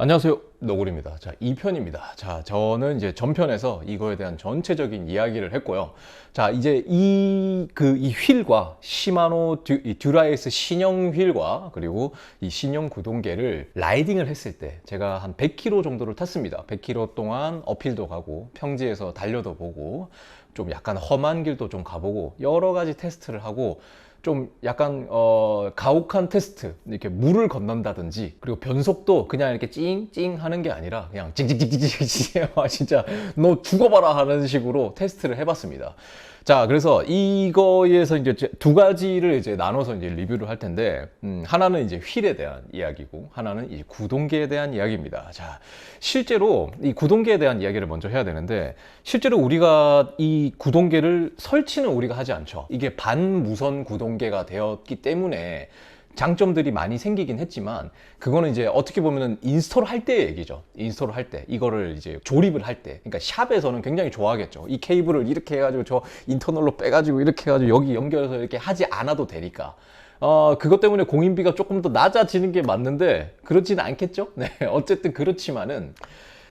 안녕하세요. 너구리입니다. 자, 2편입니다. 자, 저는 이제 전편에서 이거에 대한 전체적인 이야기를 했고요. 자, 이제 이, 그, 이 휠과 시마노 듀, 이 듀라이스 신형 휠과 그리고 이 신형 구동계를 라이딩을 했을 때 제가 한 100km 정도를 탔습니다. 100km 동안 어필도 가고 평지에서 달려도 보고 좀 약간 험한 길도 좀 가보고 여러 가지 테스트를 하고 좀 약간 어 가혹한 테스트 이렇게 물을 건넌다든지 그리고 변속도 그냥 이렇게 찡찡 하는 게 아니라 그냥 찡찡찡찡찡 진짜 너 죽어봐라 하는 식으로 테스트를 해봤습니다. 자, 그래서 이거에서 이제 두 가지를 이제 나눠서 이제 리뷰를 할 텐데, 음, 하나는 이제 휠에 대한 이야기고, 하나는 이 구동계에 대한 이야기입니다. 자, 실제로 이 구동계에 대한 이야기를 먼저 해야 되는데, 실제로 우리가 이 구동계를 설치는 우리가 하지 않죠. 이게 반무선 구동계가 되었기 때문에, 장점들이 많이 생기긴 했지만 그거는 이제 어떻게 보면은 인스톨 할 때의 얘기죠. 인스톨 할 때 이거를 이제 조립을 할 때, 그러니까 샵에서는 굉장히 좋아하겠죠. 이 케이블을 이렇게 해가지고 저 인터널로 빼가지고 이렇게 해가지고 여기 연결해서 이렇게 하지 않아도 되니까. 어, 그것 때문에 공인비가 조금 더 낮아지는 게 맞는데, 그렇지는 않겠죠? 네, 어쨌든 그렇지만은,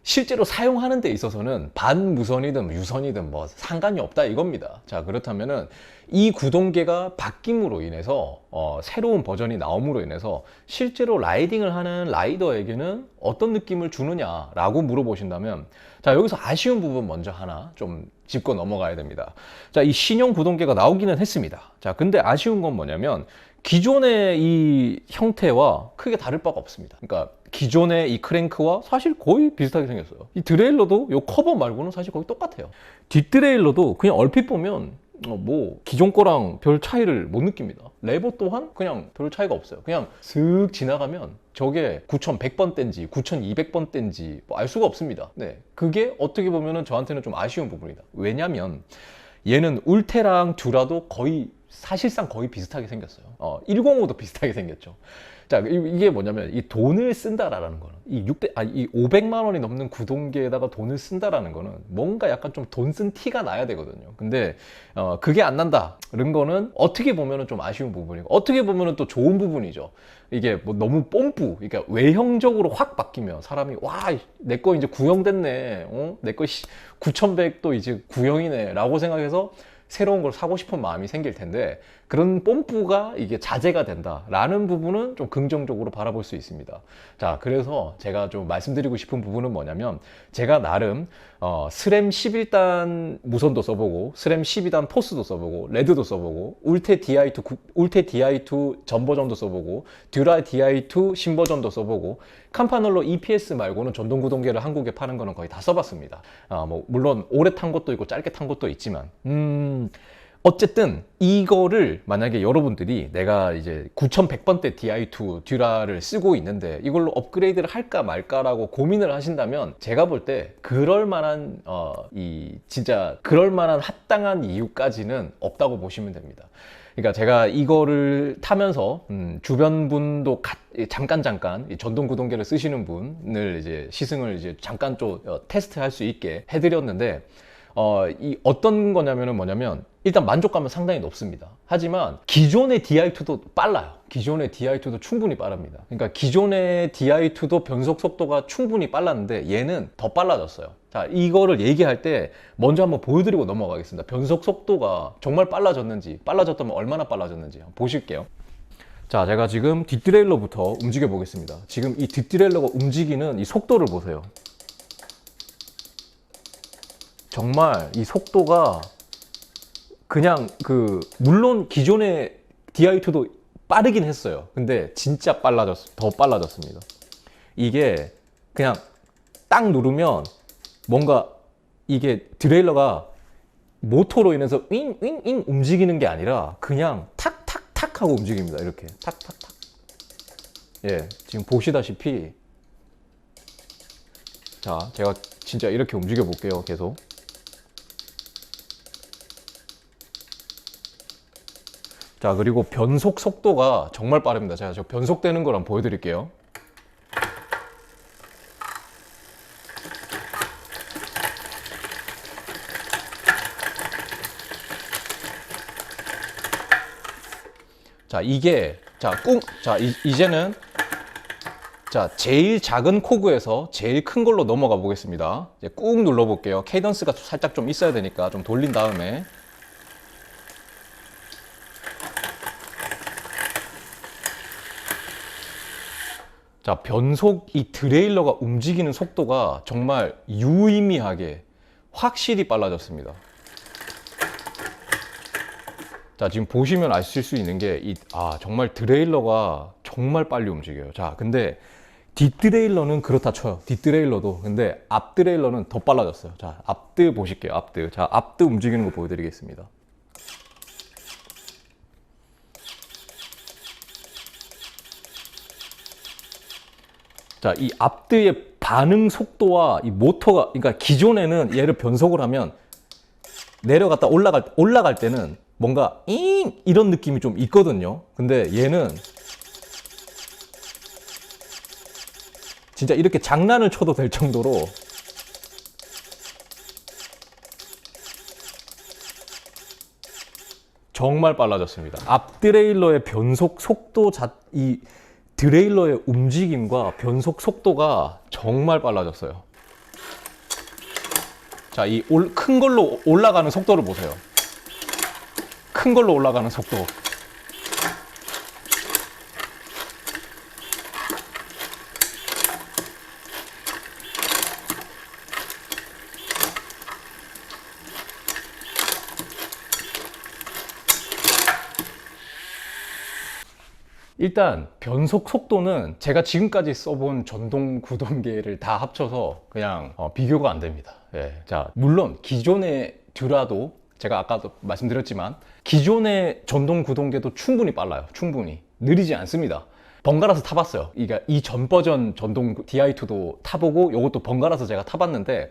실제로 사용하는 데 있어서는 반무선이든 유선이든 뭐 상관이 없다 이겁니다. 자, 그렇다면은 이 구동계가 바뀜으로 인해서 어, 새로운 버전이 나옴으로 인해서 실제로 라이딩을 하는 라이더에게는 어떤 느낌을 주느냐라고 물어보신다면 자, 여기서 아쉬운 부분 먼저 하나 좀 짚고 넘어가야 됩니다. 자, 이 신형 구동계가 나오기는 했습니다. 자, 근데 아쉬운 건 뭐냐면 기존의 이 형태와 크게 다를 바가 없습니다. 그러니까 기존의 이 크랭크와 사실 거의 비슷하게 생겼어요. 이 드레일러도 이 커버 말고는 사실 거의 똑같아요. 뒷드레일러도 그냥 얼핏 보면 어, 뭐 기존 거랑 별 차이를 못 느낍니다. 레버 또한 그냥 별 차이가 없어요. 그냥 슥 지나가면 저게 9100번대인지 9200번대인지 뭐 알 수가 없습니다. 네. 그게 어떻게 보면은 저한테는 좀 아쉬운 부분이다. 왜냐면 얘는 울테랑 듀라도 거의 사실상 거의 비슷하게 생겼어요. 어, 105도 비슷하게 생겼죠. 자, 이- 이게 뭐냐면 이 돈을 쓴다라는 거는 이 6대 아, 이 500만 원이 넘는 구동계에다가 돈을 쓴다라는 거는 뭔가 약간 좀 돈 쓴 티가 나야 되거든요. 근데 어, 그게 안 난다는 거는 어떻게 보면은 좀 아쉬운 부분이고 어떻게 보면은 또 좋은 부분이죠. 이게 뭐 너무 뽐뿌, 그러니까 외형적으로 확 바뀌면 사람이 와, 내 거 이제 구형됐네. 어? 내거 9100도 이제 구형이네라고 생각해서 새로운 걸 사고 싶은 마음이 생길 텐데 그런 뽐뿌가 이게 자제가 된다라는 부분은 좀 긍정적으로 바라볼 수 있습니다. 자, 그래서 제가 좀 말씀드리고 싶은 부분은 뭐냐면 제가 나름 어, 스램 11단 무선도 써보고 스램 12단 포스도 써보고 레드도 써보고 울테 DI2 구- 울테 DI2 전 버전도 써보고 듀라 DI2 신 버전도 써보고 캄파놀로 EPS 말고는 전동 구동계를 한국에 파는 거는 거의 다 써봤습니다. 아, 뭐 물론 오래 탄 것도 있고 짧게 탄 것도 있지만 음. 어쨌든 이거를 만약에 여러분들이 내가 이제 9100번대 DI2 듀라를 쓰고 있는데 이걸로 업그레이드를 할까 말까라고 고민을 하신다면 제가 볼 때 그럴 만한 어 이 진짜 그럴 만한 합당한 이유까지는 없다고 보시면 됩니다. 그러니까 제가 이거를 타면서 음, 주변 분도 가- 잠깐 잠깐 이 전동 구동계를 쓰시는 분을 이제 시승을 이제 잠깐 좀 어, 테스트할 수 있게 해드렸는데 어, 이 어떤 거냐면은 뭐냐면 일단 만족감은 상당히 높습니다. 하지만 기존의 DI2도 빨라요. 기존의 DI2도 충분히 빠릅니다. 그러니까 기존의 DI2도 변속 속도가 충분히 빨랐는데 얘는 더 빨라졌어요. 자, 이거를 얘기할 때 먼저 한번 보여드리고 넘어가겠습니다. 변속 속도가 정말 빨라졌는지, 빨라졌다면 얼마나 빨라졌는지 보실게요. 자, 제가 지금 뒷드레일러부터 움직여 보겠습니다. 지금 이 뒷드레일러가 움직이는 이 속도를 보세요. 정말 이 속도가 그냥 그 물론 기존의 DI2도 빠르긴 했어요. 근데 진짜 빨라졌 더 빨라졌습니다. 이게 그냥 딱 누르면 뭔가 이게 드레일러가 모터로 인해서 윙윙윙 움직이는 게 아니라 그냥 탁탁탁 하고 움직입니다. 이렇게 탁탁탁. 예, 지금 보시다시피 자, 제가 진짜 이렇게 움직여 볼게요. 계속. 자, 그리고 변속 속도가 정말 빠릅니다. 제가 저 변속되는 걸 한번 보여드릴게요. 자, 이게, 자, 꿍, 자, 이, 이제는 자, 제일 작은 코그에서 제일 큰 걸로 넘어가 보겠습니다. 이제 꾹 눌러 볼게요. 케이던스가 살짝 좀 있어야 되니까 좀 돌린 다음에 자, 변속 이 드레일러가 움직이는 속도가 정말 유의미하게 확실히 빨라졌습니다. 자, 지금 보시면 아실 수 있는 게, 이, 아, 정말 드레일러가 정말 빨리 움직여요. 자, 근데 뒷드레일러는 그렇다 쳐요. 뒷드레일러도. 근데 앞드레일러는 더 빨라졌어요. 자, 앞드 보실게요. 앞드. 자, 앞드 움직이는 거 보여드리겠습니다. 자, 이 앞드의 반응 속도와 이 모터가, 그러니까 기존에는 얘를 변속을 하면 내려갔다 올라갈, 올라갈 때는 뭔가 잉! 이런 느낌이 좀 있거든요. 근데 얘는 진짜 이렇게 장난을 쳐도 될 정도로 정말 빨라졌습니다. 앞 드레일러의 변속 속도 자, 이 드레일러의 움직임과 변속 속도가 정말 빨라졌어요. 자, 이 큰 걸로 올라가는 속도를 보세요. 큰 걸로 올라가는 속도. 일단 변속 속도는 제가 지금까지 써본 전동 구동계를 다 합쳐서 그냥 어, 비교가 안 됩니다. 예. 자, 물론 기존의 듀라도 제가 아까도 말씀드렸지만 기존의 전동 구동계도 충분히 빨라요. 충분히 느리지 않습니다. 번갈아서 타봤어요. 그러니까 이 전 버전 전동 DI2도 타보고 이것도 번갈아서 제가 타봤는데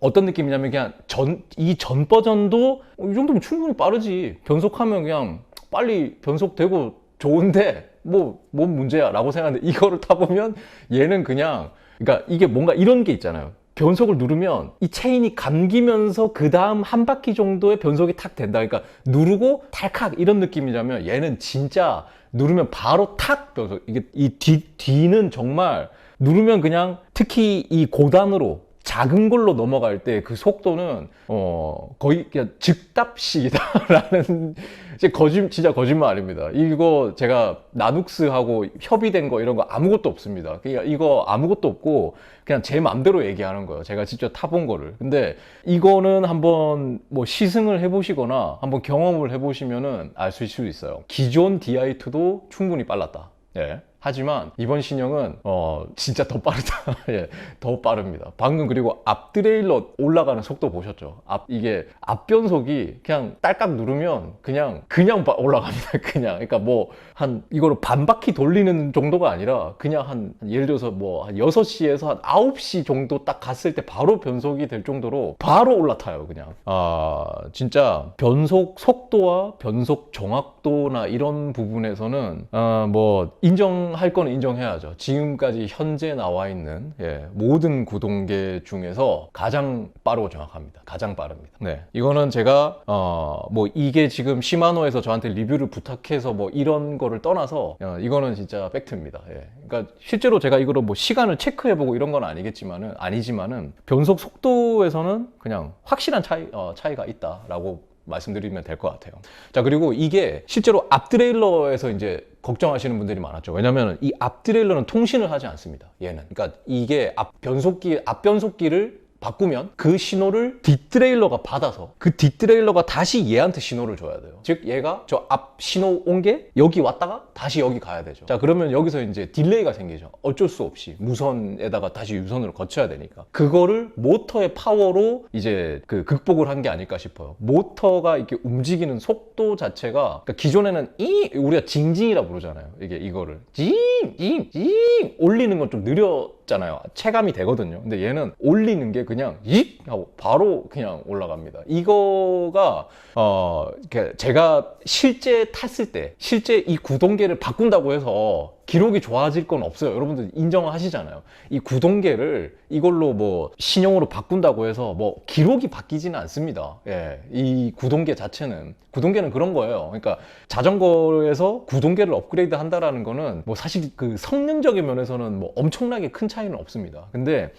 어떤 느낌이냐면 그냥 전 이 전 버전도 어, 이 정도면 충분히 빠르지. 변속하면 그냥 빨리 변속되고 좋은데 뭐 뭔 문제야? 라고 생각하는데 이거를 타보면 얘는 그냥 그러니까 이게 뭔가 이런 게 있잖아요. 변속을 누르면 이 체인이 감기면서 그 다음 한 바퀴 정도의 변속이 탁 된다. 그러니까 누르고 탈칵 이런 느낌이라면 얘는 진짜 누르면 바로 탁 변속 이게 이 뒤, 뒤는 정말 누르면 그냥 특히 이 고단으로 작은 걸로 넘어갈 때 그 속도는 어 거의 그냥 즉답식이다라는 이제 거짓 진짜 거짓말 아닙니다. 이거 제가 나눅스하고 협의된 거 이런 거 아무것도 없습니다. 이거 아무것도 없고 그냥 제 맘대로 얘기하는 거예요. 제가 직접 타본 거를. 근데 이거는 한번 뭐 시승을 해보시거나 한번 경험을 해보시면은 알 수 있어요. 기존 DI2도 충분히 빨랐다. 예. 하지만 이번 신형은 어 진짜 더 빠르다. 예, 더 빠릅니다. 방금 그리고 앞 드레일러 올라가는 속도 보셨죠? 앞 이게 앞 변속이 그냥 딸깍 누르면 그냥 그냥 바- 올라갑니다. 그냥 그러니까 뭐 한 이거를 반 바퀴 돌리는 정도가 아니라 그냥 한 예를 들어서 뭐 한 6시에서 한 9시 정도 딱 갔을 때 바로 변속이 될 정도로 바로 올라타요, 그냥. 아, 진짜 변속 속도와 변속 정확도나 이런 부분에서는 아, 뭐 인정 할 건 인정해야죠. 지금까지 현재 나와 있는 예, 모든 구동계 중에서 가장 빠르고 정확합니다. 가장 빠릅니다. 네. 이거는 제가 어, 뭐 이게 지금 시마노에서 저한테 리뷰를 부탁해서 뭐 이런 거를 떠나서 어, 이거는 진짜 팩트입니다. 예. 그러니까 실제로 제가 이거를 뭐 시간을 체크해보고 이런 건 아니겠지만은 아니지만은 변속 속도에서는 그냥 확실한 차이 어, 차이가 있다라고 말씀드리면 될 것 같아요. 자, 그리고 이게 실제로 앞 드레일러에서 이제 걱정하시는 분들이 많았죠. 왜냐면 이 앞 드레일러는 통신을 하지 않습니다. 얘는. 그러니까 이게 앞 변속기, 앞 변속기를 바꾸면 그 신호를 뒷드레일러가 받아서 그 뒷드레일러가 다시 얘한테 신호를 줘야 돼요. 즉 얘가 저 앞 신호 온 게 여기 왔다가 다시 여기 가야 되죠. 자 그러면 여기서 이제 딜레이가 생기죠. 어쩔 수 없이 무선에다가 다시 유선으로 거쳐야 되니까 그거를 모터의 파워로 이제 그 극복을 한 게 아닐까 싶어요. 모터가 이렇게 움직이는 속도 자체가 그러니까 기존에는 이 우리가 징징이라 부르잖아요. 이게 이거를 징징징 올리는 건 좀 느려 잖아요. 체감이 되거든요. 근데 얘는 올리는 게 그냥 익 하고 바로 그냥 올라갑니다. 이거가 어 제가 실제 탔을 때 실제 이 구동계를 바꾼다고 해서 기록이 좋아질 건 없어요. 여러분들 인정하시잖아요. 이 구동계를 이걸로 뭐 신형으로 바꾼다고 해서 뭐 기록이 바뀌지는 않습니다. 예, 이 구동계 자체는 구동계는 그런 거예요. 그러니까 자전거에서 구동계를 업그레이드 한다라는 거는 뭐 사실 그 성능적인 면에서는 뭐 엄청나게 큰 차이는 없습니다. 근데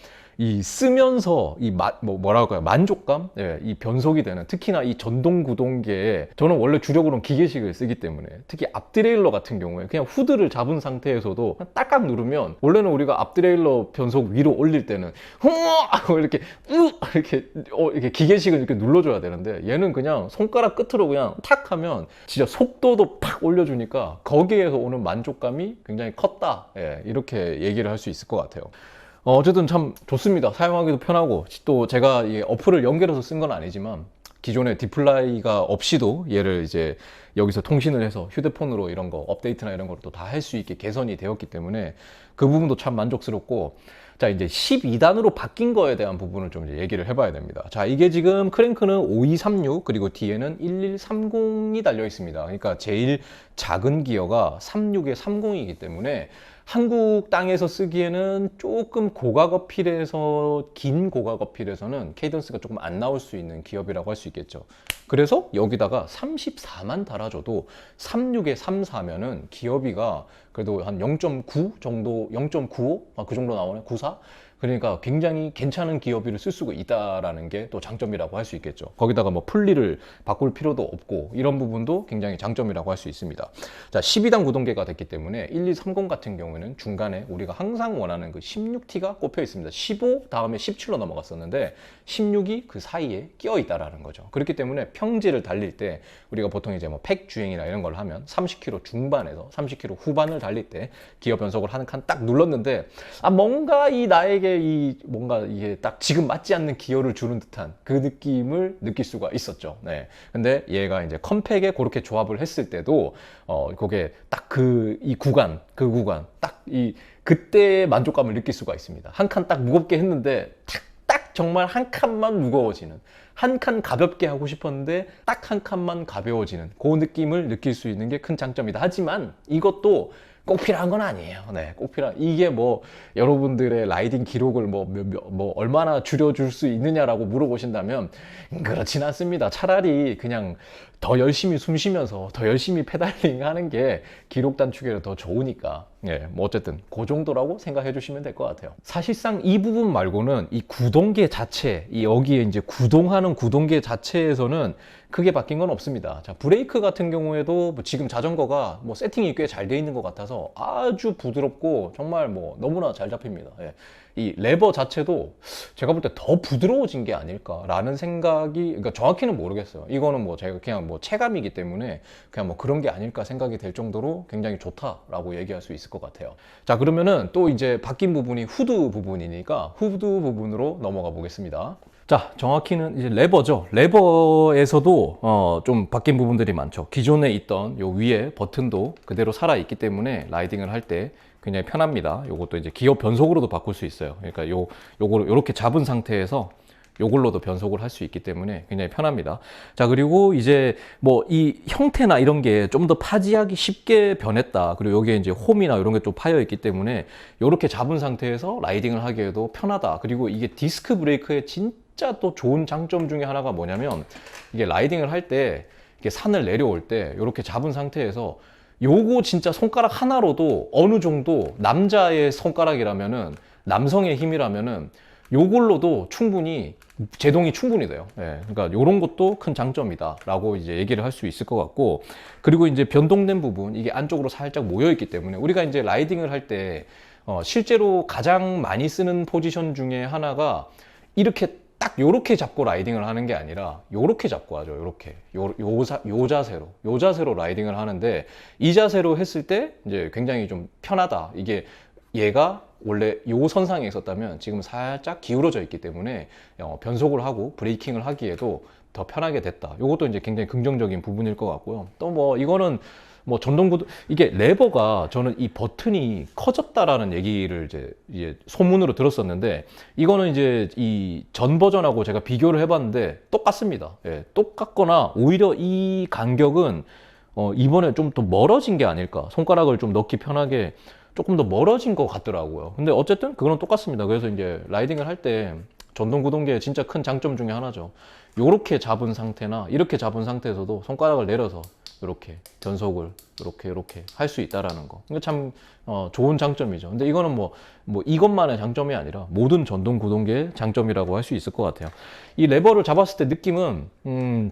이 쓰면서 이 마, 뭐 뭐라 할까요? 만족감? 예, 이 변속이 되는 특히나 이 전동 구동계에 저는 원래 주력으로는 기계식을 쓰기 때문에 특히 앞드레일러 같은 경우에 그냥 후드를 잡은 상태에서도 딱딱 누르면 원래는 우리가 앞드레일러 변속 위로 올릴 때는 흥어 이렇게 으! 이렇게 어, 이렇게 기계식을 이렇게 눌러줘야 되는데 얘는 그냥 손가락 끝으로 그냥 탁 하면 진짜 속도도 팍 올려주니까 거기에서 오는 만족감이 굉장히 컸다. 예, 이렇게 얘기를 할 수 있을 것 같아요. 어, 어쨌든 참 좋습니다. 사용하기도 편하고 또 제가 이 어플을 연결해서 쓴 건 아니지만 기존에 디플라이가 없이도 얘를 이제 여기서 통신을 해서 휴대폰으로 이런 거 업데이트나 이런 걸또다할 수 있게 개선이 되었기 때문에 그 부분도 참 만족스럽고 자 이제 12단으로 바뀐 거에 대한 부분을 좀 얘기를 해봐야 됩니다. 자 이게 지금 크랭크는 5236 그리고 뒤에는 1130이 달려 있습니다. 그러니까 제일 작은 기어가 36에 30이기 때문에 한국 땅에서 쓰기에는 조금 고각 어필에서 긴 고각 어필에서는 케이던스가 조금 안 나올 수 있는 기업이라고 할 수 있겠죠. 그래서 여기다가 34만 달아줘도 36에 34면은 기업이가 그래도 한 0.9 정도, 0.95? 아, 그 정도 나오네? 94? 그러니까 굉장히 괜찮은 기업비를 쓸 수가 있다라는 게 또 장점이라고 할 수 있겠죠. 거기다가 뭐 풀리를 바꿀 필요도 없고 이런 부분도 굉장히 장점이라고 할 수 있습니다. 자, 12단 구동계가 됐기 때문에 1230 같은 경우에는 중간에 우리가 항상 원하는 그 16T가 꼽혀 있습니다. 15 다음에 17로 넘어갔었는데 16이 그 사이에 끼어 있다라는 거죠. 그렇기 때문에 평지를 달릴 때 우리가 보통 이제 뭐 팩 주행이나 이런 걸 하면 30km 중반에서 30km 후반을 달릴 때 기어 변속을 하는 칸 딱 눌렀는데 아 뭔가 이 나에게 이 뭔가 이게 딱 지금 맞지 않는 기어를 주는 듯한 그 느낌을 느낄 수가 있었죠. 네. 근데 얘가 이제 컴팩에 그렇게 조합을 했을 때도 어 그게 딱 그 이 구간 그 구간 딱 이 그때의 만족감을 느낄 수가 있습니다. 한 칸 딱 무겁게 했는데 탁 딱 정말 한 칸만 무거워지는 한 칸 가볍게 하고 싶었는데 딱 한 칸만 가벼워지는 그 느낌을 느낄 수 있는 게 큰 장점이다. 하지만 이것도 꼭 필요한 건 아니에요. 네, 꼭 필요한 이게 뭐 여러분들의 라이딩 기록을 뭐, 몇- 몇- 뭐 얼마나 줄여줄 수 있느냐라고 물어보신다면 음, 그렇진 않습니다. 차라리 그냥 더 열심히 숨 쉬면서 더 열심히 페달링 하는 게 기록 단축에 더 좋으니까 예, 뭐 어쨌든 그 정도라고 생각해 주시면 될 것 같아요. 사실상 이 부분 말고는 이 구동계 자체, 이 여기에 이제 구동하는 구동계 자체에서는 크게 바뀐 건 없습니다. 자, 브레이크 같은 경우에도 뭐 지금 자전거가 뭐 세팅이 꽤 잘 돼 있는 것 같아서 아주 부드럽고 정말 뭐 너무나 잘 잡힙니다. 예. 이 레버 자체도 제가 볼 때 더 부드러워진 게 아닐까라는 생각이 그러니까 정확히는 모르겠어요. 이거는 뭐 제가 그냥 뭐 체감이기 때문에 그냥 뭐 그런 게 아닐까 생각이 될 정도로 굉장히 좋다라고 얘기할 수 있을 것 같아요. 자 그러면은 또 이제 바뀐 부분이 후드 부분이니까 후드 부분으로 넘어가 보겠습니다. 자, 정확히는 이제 레버죠. 레버에서도 어, 좀 바뀐 부분들이 많죠. 기존에 있던 요 위에 버튼도 그대로 살아 있기 때문에 라이딩을 할 때 굉장히 편합니다. 요것도 이제 기어 변속으로도 바꿀 수 있어요. 그러니까 요 요거를 요렇게 잡은 상태에서 요걸로도 변속을 할 수 있기 때문에 굉장히 편합니다. 자, 그리고 이제 뭐 이 형태나 이런 게 좀 더 파지하기 쉽게 변했다. 그리고 여기에 이제 홈이나 이런 게 좀 파여 있기 때문에 요렇게 잡은 상태에서 라이딩을 하기에도 편하다. 그리고 이게 디스크 브레이크의 진짜 또 좋은 장점 중에 하나가 뭐냐면 이게 라이딩을 할 때 이게 산을 내려올 때 이렇게 잡은 상태에서 요거 진짜 손가락 하나로도 어느 정도 남자의 손가락이라면은 남성의 힘이라면은 요걸로도 충분히 제동이 충분히 돼요. 예, 그러니까 요런 것도 큰 장점이다라고 이제 얘기를 할 수 있을 것 같고 그리고 이제 변동된 부분 이게 안쪽으로 살짝 모여 있기 때문에 우리가 이제 라이딩을 할때 어, 실제로 가장 많이 쓰는 포지션 중에 하나가 이렇게 딱 요렇게 잡고 라이딩을 하는 게 아니라 요렇게 잡고 하죠. 요렇게. 요, 요, 자, 요 자세로. 요 자세로 라이딩을 하는데 이 자세로 했을 때 이제 굉장히 좀 편하다. 이게 얘가 원래 요 선상에 있었다면 지금 살짝 기울어져 있기 때문에 어, 변속을 하고 브레이킹을 하기에도 더 편하게 됐다. 요것도 이제 굉장히 긍정적인 부분일 것 같고요. 또 뭐 이거는 뭐 전동구도 이게 레버가 저는 이 버튼이 커졌다라는 얘기를 이제, 이제 소문으로 들었었는데 이거는 이제 이 전 버전하고 제가 비교를 해봤는데 똑같습니다. 예, 똑같거나 오히려 이 간격은 어, 이번에 좀 더 멀어진 게 아닐까. 손가락을 좀 넣기 편하게 조금 더 멀어진 것 같더라고요. 근데 어쨌든 그거는 똑같습니다. 그래서 이제 라이딩을 할 때 전동 구동계의 진짜 큰 장점 중에 하나죠. 요렇게 잡은 상태나 이렇게 잡은 상태에서도 손가락을 내려서 이렇게 변속을 이렇게 이렇게 할 수 있다라는 거. 이거 참 어, 좋은 장점이죠. 근데 이거는 뭐, 뭐 이것만의 장점이 아니라 모든 전동 구동계의 장점이라고 할 수 있을 것 같아요. 이 레버를 잡았을 때 느낌은 음,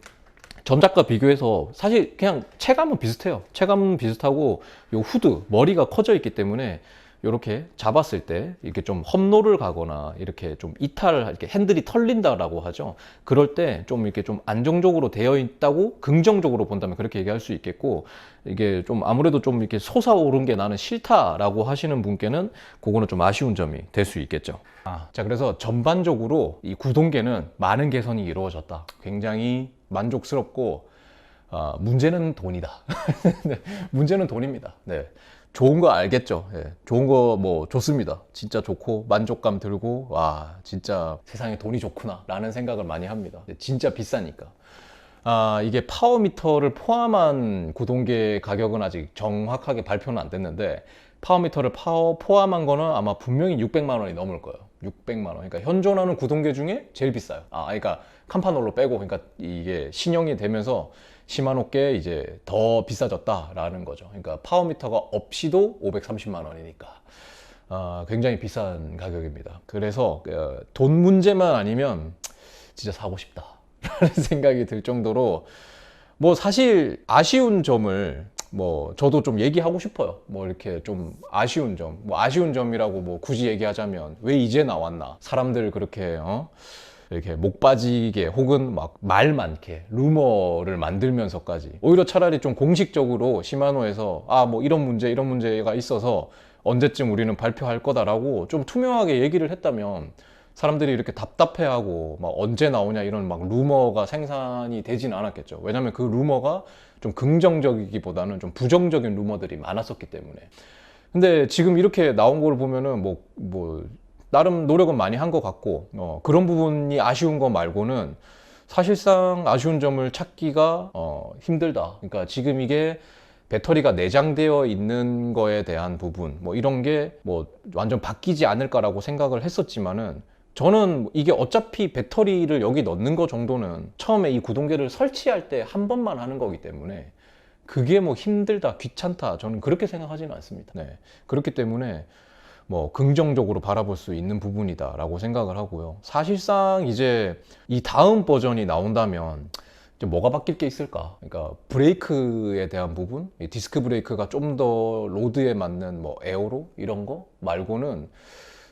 전작과 비교해서 사실 그냥 체감은 비슷해요. 체감은 비슷하고 요 후드 머리가 커져 있기 때문에 이렇게 잡았을 때 이렇게 좀 험로를 가거나 이렇게 좀 이탈 이렇게 핸들이 털린다라고 하죠. 그럴 때 좀 이렇게 좀 안정적으로 되어 있다고 긍정적으로 본다면 그렇게 얘기할 수 있겠고 이게 좀 아무래도 좀 이렇게 솟아오른 게 나는 싫다라고 하시는 분께는 그거는 좀 아쉬운 점이 될 수 있겠죠. 아, 자 그래서 전반적으로 이 구동계는 많은 개선이 이루어졌다. 굉장히 만족스럽고 아, 문제는 돈이다. 네, 문제는 돈입니다. 네. 좋은 거 알겠죠. 예, 좋은 거 뭐 좋습니다. 진짜 좋고 만족감 들고 와 진짜 세상에 돈이 좋구나 라는 생각을 많이 합니다. 진짜 비싸니까. 아 이게 파워미터를 포함한 구동계 가격은 아직 정확하게 발표는 안 됐는데 파워미터를 파워 포함한 거는 아마 분명히 600만 원이 넘을 거예요. 600만 원. 그러니까 현존하는 구동계 중에 제일 비싸요. 아, 그러니까 캄파놀로 빼고 그러니까 이게 신형이 되면서 시마노께 이제 더 비싸졌다라는 거죠. 그러니까 파워미터가 없이도 530만 원이니까. 아, 굉장히 비싼 가격입니다. 그래서 어, 돈 문제만 아니면 진짜 사고 싶다라는 생각이 들 정도로 뭐 사실 아쉬운 점을 뭐 저도 좀 얘기하고 싶어요. 뭐 이렇게 좀 아쉬운 점, 뭐 아쉬운 점이라고 뭐 굳이 얘기하자면 왜 이제 나왔나? 사람들 그렇게 어? 이렇게 목 빠지게 혹은 막 말 많게 루머를 만들면서까지 오히려 차라리 좀 공식적으로 시마노에서 아 뭐 이런 문제 이런 문제가 있어서 언제쯤 우리는 발표할 거다라고 좀 투명하게 얘기를 했다면 사람들이 이렇게 답답해하고 막 언제 나오냐 이런 막 루머가 생산이 되진 않았겠죠. 왜냐하면 그 루머가 좀 긍정적이기보다는 좀 부정적인 루머들이 많았었기 때문에. 근데 지금 이렇게 나온 걸 보면은 뭐, 뭐, 나름 노력은 많이 한 것 같고, 어, 그런 부분이 아쉬운 거 말고는 사실상 아쉬운 점을 찾기가, 어, 힘들다. 그러니까 지금 이게 배터리가 내장되어 있는 거에 대한 부분, 뭐 이런 게 뭐 완전 바뀌지 않을까라고 생각을 했었지만은 저는 이게 어차피 배터리를 여기 넣는 거 정도는 처음에 이 구동계를 설치할 때 한 번만 하는 거기 때문에 그게 뭐 힘들다, 귀찮다, 저는 그렇게 생각하지는 않습니다. 네. 그렇기 때문에 뭐 긍정적으로 바라볼 수 있는 부분이다라고 생각을 하고요. 사실상 이제 이 다음 버전이 나온다면 뭐가 바뀔 게 있을까? 그러니까 브레이크에 대한 부분, 이 디스크 브레이크가 좀 더 로드에 맞는 뭐 에어로 이런 거 말고는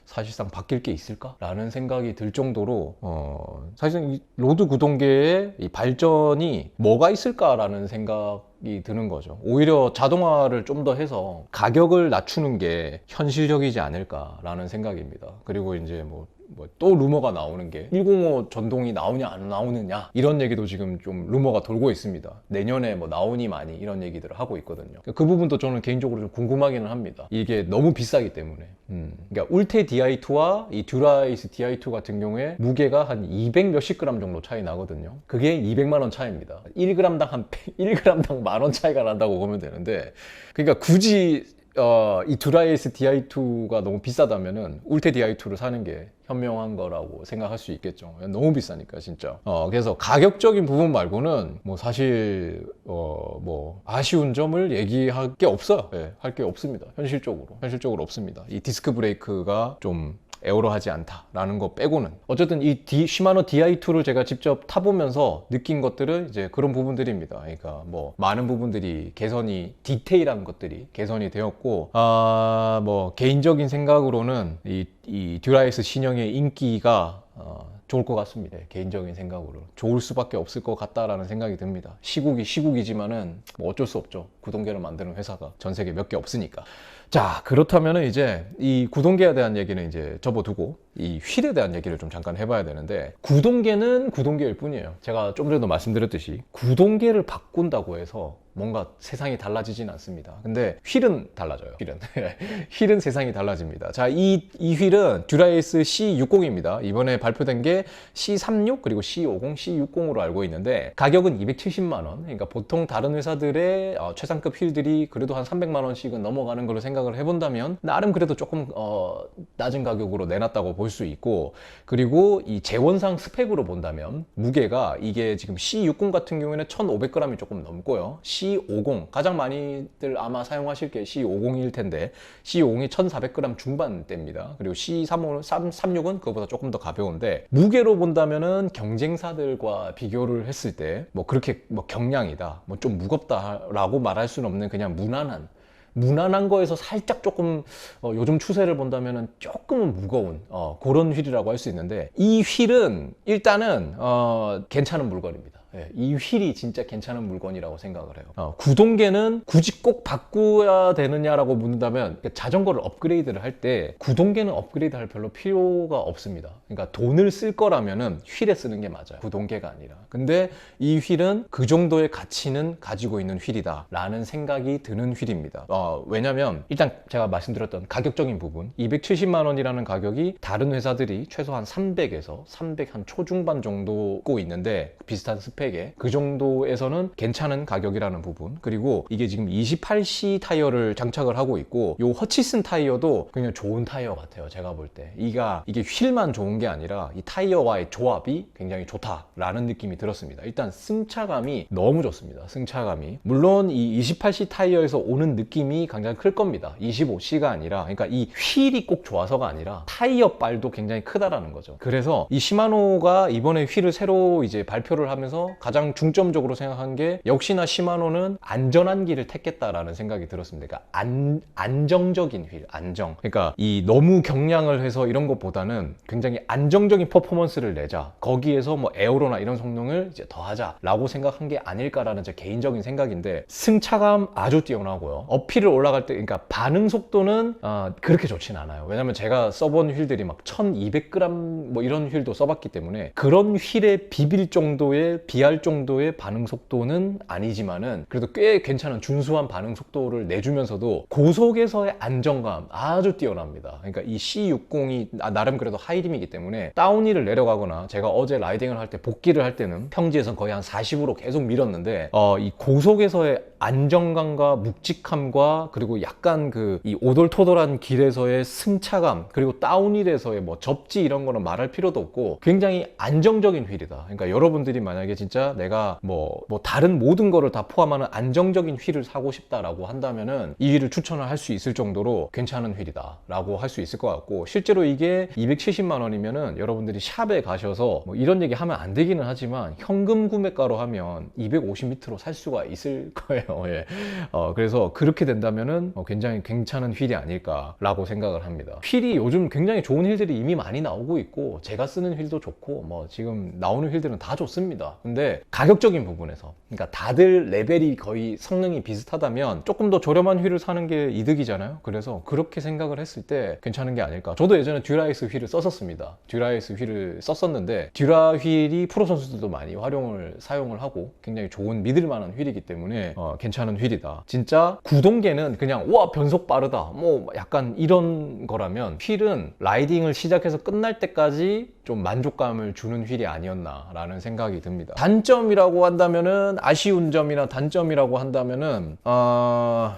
사실상 바뀔 게 있을까라는 생각이 들 정도로 어, 사실상 이 로드 구동계의 이 발전이 뭐가 있을까라는 생각 이 드는 거죠. 오히려 자동화를 좀 더 해서 가격을 낮추는 게 현실적이지 않을까라는 생각입니다. 그리고 이제 뭐 뭐 또 루머가 나오는 게 105 전동이 나오냐 안 나오느냐 이런 얘기도 지금 좀 루머가 돌고 있습니다. 내년에 뭐 나오니 많이 이런 얘기들을 하고 있거든요. 그 부분도 저는 개인적으로 좀 궁금하기는 합니다. 이게 너무 비싸기 때문에. 음. 그러니까 울테 DI2와 이 듀라이스 DI2 같은 경우에 무게가 한 200 몇십 그램 정도 차이 나거든요. 그게 200만 원 차이입니다. 1g당 한 1g당 만 원 차이가 난다고 보면 되는데 그러니까 굳이 어, 이 드라이에스 DI2가 너무 비싸다면은 울테 DI2를 사는 게 현명한 거라고 생각할 수 있겠죠. 너무 비싸니까 진짜. 어, 그래서 가격적인 부분 말고는 뭐 사실 어, 뭐 아쉬운 점을 얘기할 게 없어요. 예, 할게 없습니다. 현실적으로 현실적으로 없습니다. 이 디스크 브레이크가 좀 에어로하지 않다라는 거 빼고는 어쨌든 이 D, 시마노 DI2를 제가 직접 타보면서 느낀 것들은 이제 그런 부분들입니다. 그러니까 뭐 많은 부분들이 개선이 디테일한 것들이 개선이 되었고 아뭐 개인적인 생각으로는 이, 이 듀라이스 신형의 인기가 어, 좋을 것 같습니다. 개인적인 생각으로 좋을 수밖에 없을 것 같다라는 생각이 듭니다. 시국이 시국이지만은 뭐 어쩔 수 없죠. 구동계를 만드는 회사가 전 세계 몇 개 없으니까. 자 그렇다면은 이제 이 구동계에 대한 얘기는 이제 접어두고 이 휠에 대한 얘기를 좀 잠깐 해봐야 되는데 구동계는 구동계일 뿐이에요. 제가 좀 전에도 말씀드렸듯이 구동계를 바꾼다고 해서 뭔가 세상이 달라지진 않습니다. 근데 휠은 달라져요. 휠은 휠은 세상이 달라집니다. 자, 이, 이 휠은 듀라이스 C60입니다. 이번에 발표된 게 C36 그리고 C50, C60으로 알고 있는데 가격은 270만 원. 그러니까 보통 다른 회사들의 어, 최상급 휠들이 그래도 한 300만 원씩은 넘어가는 걸로 생각을 해본다면 나름 그래도 조금 어, 낮은 가격으로 내놨다고 볼 수 있고 그리고 이 재원상 스펙으로 본다면 무게가 이게 지금 C60 같은 경우에는 1,500g이 조금 넘고요. C50 가장 많이들 아마 사용하실 게 C50일 텐데 C50이 1,400g 중반대입니다. 그리고 C35, 36은 그거보다 조금 더 가벼운데 무게로 본다면은 경쟁사들과 비교를 했을 때 뭐 그렇게 뭐 경량이다, 뭐 좀 무겁다라고 말할 수는 없는 그냥 무난한 무난한 거에서 살짝 조금 어, 요즘 추세를 본다면은 조금은 무거운 어, 그런 휠이라고 할 수 있는데 이 휠은 일단은 어, 괜찮은 물건입니다. 예, 이 휠이 진짜 괜찮은 물건이라고 생각을 해요. 어, 구동계는 굳이 꼭 바꾸어야 되느냐라고 묻는다면 그러니까 자전거를 업그레이드를 할 때 구동계는 업그레이드 할 별로 필요가 없습니다. 그러니까 돈을 쓸 거라면은 휠에 쓰는 게 맞아요. 구동계가 아니라. 근데 이 휠은 그 정도의 가치는 가지고 있는 휠이다 라는 생각이 드는 휠입니다. 어, 왜냐면 일단 제가 말씀드렸던 가격적인 부분 270만 원이라는 가격이 다른 회사들이 최소한 300에서 300 한 초중반 정도 고 있는데 비슷한 스펙 에 그 정도에서는 괜찮은 가격이라는 부분. 그리고 이게 지금 28C 타이어를 장착을 하고 있고 요 허치슨 타이어도 그냥 좋은 타이어 같아요 제가 볼 때. 이가 이게 휠만 좋은 게 아니라 이 타이어와의 조합이 굉장히 좋다라는 느낌이 들었습니다. 일단 승차감이 너무 좋습니다 승차감이. 물론 이 28C 타이어에서 오는 느낌이 굉장히 클 겁니다. 25C가 아니라. 그러니까 이 휠이 꼭 좋아서가 아니라 타이어 빨도 굉장히 크다라는 거죠. 그래서 이 시마노가 이번에 휠을 새로 이제 발표를 하면서 가장 중점적으로 생각한 게 역시나 시마노는 안전한 길을 택했다라는 생각이 들었습니다. 그러니까 안, 안정적인 휠, 안정. 그러니까 이 너무 경량을 해서 이런 것보다는 굉장히 안정적인 퍼포먼스를 내자. 거기에서 뭐 에어로나 이런 성능을 이제 더하자라고 생각한 게 아닐까라는 제 개인적인 생각인데 승차감 아주 뛰어나고요. 어필을 올라갈 때, 그러니까 반응 속도는 아, 그렇게 좋진 않아요. 왜냐면 제가 써본 휠들이 막 1200g 뭐 이런 휠도 써봤기 때문에 그런 휠에 비빌 정도의 비할 정도의 반응 속도는 아니지만은 그래도 꽤 괜찮은 준수한 반응 속도를 내주면서도 고속에서의 안정감 아주 뛰어납니다. 그러니까 이 C60이 나름 그래도 하이림이기 때문에 다운힐을 내려가거나 제가 어제 라이딩을 할 때 복귀를 할 때는 평지에선 거의 한 40으로 계속 밀었는데 어, 이 고속에서의 안정감과 묵직함과 그리고 약간 그 이 오돌토돌한 길에서의 승차감 그리고 다운힐에서의 뭐 접지 이런 거는 말할 필요도 없고 굉장히 안정적인 휠이다. 그러니까 여러분들이 만약에 진짜 내가 뭐, 뭐 다른 모든 거를 다 포함하는 안정적인 휠을 사고 싶다라고 한다면은 이 휠을 추천을 할 수 있을 정도로 괜찮은 휠이다라고 할 수 있을 것 같고 실제로 이게 270만 원이면은 여러분들이 샵에 가셔서 뭐 이런 얘기 하면 안 되기는 하지만 현금 구매가로 하면 250m로 살 수가 있을 거예요. 예. 어, 그래서 그렇게 된다면은 어, 굉장히 괜찮은 휠이 아닐까라고 생각을 합니다. 휠이 요즘 굉장히 좋은 휠들이 이미 많이 나오고 있고 제가 쓰는 휠도 좋고 뭐 지금 나오는 휠들은 다 좋습니다. 근데 가격적인 부분에서 그러니까 다들 레벨이 거의 성능이 비슷하다면 조금 더 저렴한 휠을 사는 게 이득이잖아요. 그래서 그렇게 생각을 했을 때 괜찮은 게 아닐까. 저도 예전에 듀라이스 휠을 썼었습니다. 듀라이스 휠을 썼었는데 듀라 휠이 프로 선수들도 많이 활용을 사용을 하고 굉장히 좋은 믿을 만한 휠이기 때문에 어, 괜찮은 휠이다. 진짜 구동계는 그냥 와 변속 빠르다. 뭐 약간 이런 거라면 휠은 라이딩을 시작해서 끝날 때까지 좀 만족감을 주는 휠이 아니었나라는 생각이 듭니다. 단점이라고 한다면은 아쉬운 점이나 단점이라고 한다면은 어...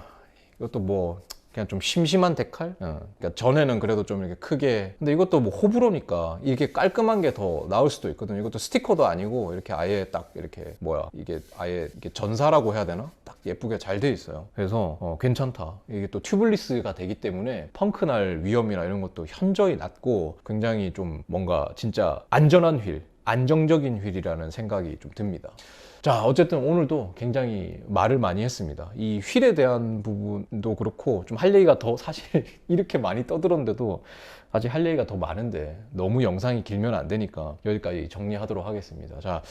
이것도 뭐 그냥 좀 심심한 데칼? 어. 그러니까 전에는 그래도 좀 이렇게 크게 근데 이것도 뭐 호불호니까 이게 깔끔한 게 더 나을 수도 있거든요 이것도 스티커도 아니고 이렇게 아예 딱 이렇게 뭐야 이게 아예 이게 전사라고 해야 되나? 딱 예쁘게 잘 돼 있어요 그래서 어, 괜찮다 이게 또 튜블리스가 되기 때문에 펑크 날 위험이나 이런 것도 현저히 낮고 굉장히 좀 뭔가 진짜 안전한 휠 안정적인 휠이라는 생각이 좀 듭니다 자, 어쨌든 오늘도 굉장히 말을 많이 했습니다. 이 휠에 대한 부분도 그렇고 좀 할 얘기가 더 사실 이렇게 많이 떠들었는데도 아직 할 얘기가 더 많은데 너무 영상이 길면 안 되니까 여기까지 정리하도록 하겠습니다. 자,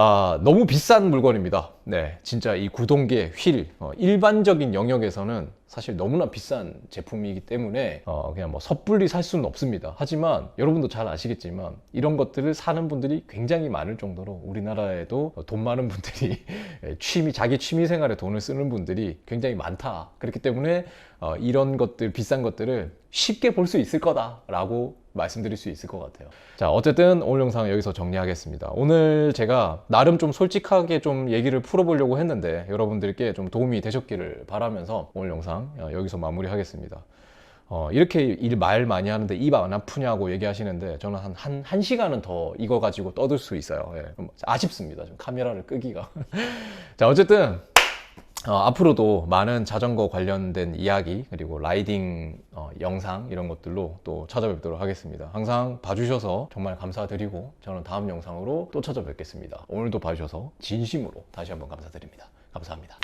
아, 너무 비싼 물건입니다. 네, 진짜 이 구동계 휠 어, 일반적인 영역에서는 사실 너무나 비싼 제품이기 때문에 어, 그냥 뭐 섣불리 살 수는 없습니다. 하지만 여러분도 잘 아시겠지만 이런 것들을 사는 분들이 굉장히 많을 정도로 우리나라에도 돈 많은 분들이 취미 자기 취미 생활에 돈을 쓰는 분들이 굉장히 많다. 그렇기 때문에 어, 이런 것들 비싼 것들을 쉽게 볼 수 있을 거다라고 말씀드릴 수 있을 것 같아요. 자, 어쨌든 오늘 영상 여기서 정리하겠습니다. 오늘 제가 나름 좀 솔직하게 좀 얘기를 풀어보려고 했는데 여러분들께 좀 도움이 되셨기를 바라면서 오늘 영상 어, 여기서 마무리하겠습니다. 어, 이렇게 일 말 많이 하는데 입 안 아프냐고 얘기하시는데 저는 한, 한, 한 시간은 더 이거 가지고 떠들 수 있어요. 예, 좀 아쉽습니다. 좀 카메라를 끄기가. 자, 어쨌든 어, 앞으로도 많은 자전거 관련된 이야기 그리고 라이딩 어, 영상 이런 것들로 또 찾아뵙도록 하겠습니다. 항상 봐주셔서 정말 감사드리고 저는 다음 영상으로 또 찾아뵙겠습니다. 오늘도 봐주셔서 진심으로 다시 한번 감사드립니다. 감사합니다.